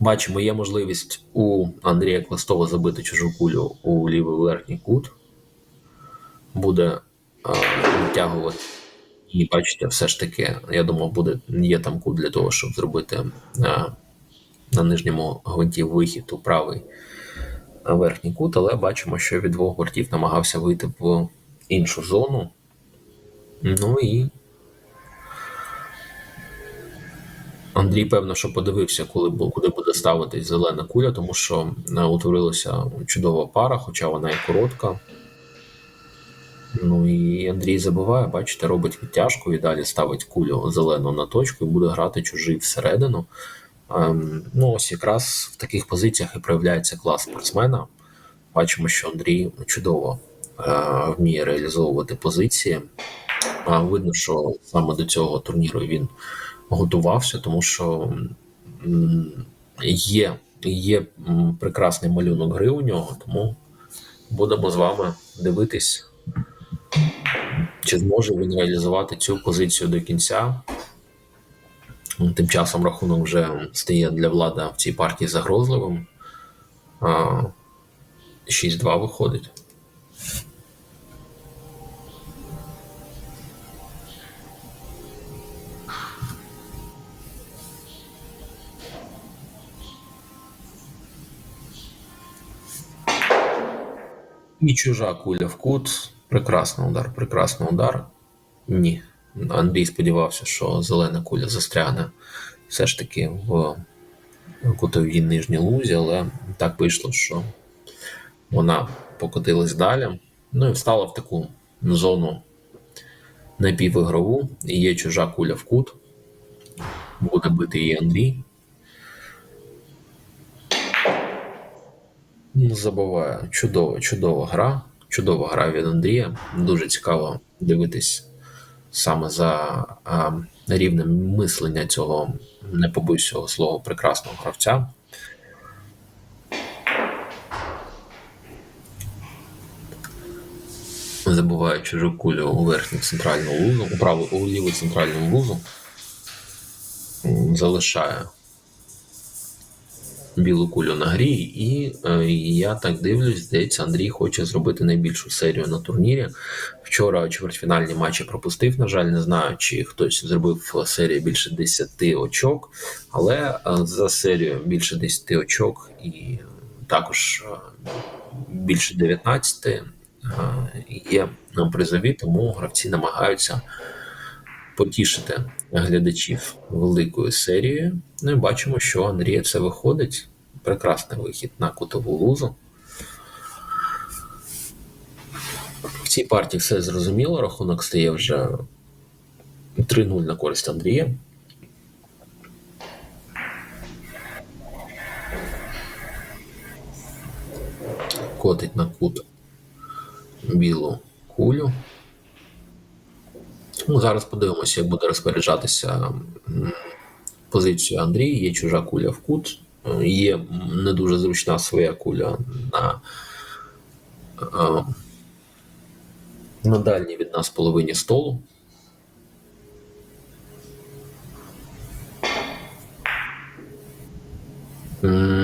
Бачимо, є можливість у Андрія Кластова забити чужу кулю у лівий верхній кут. Буде а, витягувати. І бачите, все ж таки, я думав, буде є там кут для того, щоб зробити а, на нижньому гвинті вихід у правий верхній кут, але бачимо, що від двох гвинтів намагався вийти в іншу зону. Ну і Андрій, певно, що подивився, коли куди буде ставитись зелена куля, тому що е, утворилася чудова пара, хоча вона і коротка. Ну і Андрій забуває, бачите, робить відтяжку і далі ставить кулю зелену на точку і буде грати чужий всередину. Ем, ну, ось якраз в таких позиціях і проявляється клас спортсмена. Бачимо, що Андрій чудово е, вміє реалізовувати позиції. Видно, що саме до цього турніру він готувався, тому що є, є прекрасний малюнок гри у нього, тому будемо з вами дивитись, чи зможе він реалізувати цю позицію до кінця. Тим часом рахунок вже стає для влада в цій партії загрозливим. 6-2 виходить. І чужа куля в кут. Прекрасний удар, прекрасний удар. Ні. Андрій сподівався, що зелена куля застрягне все ж таки в кутовій нижній лузі, але так вийшло, що вона покотилась далі. Ну і встала в таку зону напівігрову. І є чужа куля в кут. Буде бити її Андрій. Не забуваю. Чудова, чудова гра. Чудова гра від Андрія. Дуже цікаво дивитись саме за а, рівнем мислення цього, не побоюсь цього слова, прекрасного гравця. Забуваю чужу кулю у верхню центральну лузу, у праву у ліву центральну лузу. М, Залишає білу кулю на грі, і е, я так дивлюсь, здається, Андрій хоче зробити найбільшу серію на турнірі. Вчора чвертьфінальні матчі пропустив. На жаль, не знаю, чи хтось зробив серію більше 10 очок, але е, за серію більше 10 очок і також е, більше 19 е, є призові, тому гравці намагаються потішити глядачів великою серією. Ну і бачимо, що Андрія це виходить. Прекрасний вихід на кутову лузу. В цій партії все зрозуміло. Рахунок стає вже 3-0 на користь Андрія. Котить на кут білу кулю. Ну, зараз подивимося, як буде розпоряджатися м, позицію Андрій. Є чужа куля в кут, є не дуже зручна своя куля на на дальній від нас половині столу. Mm.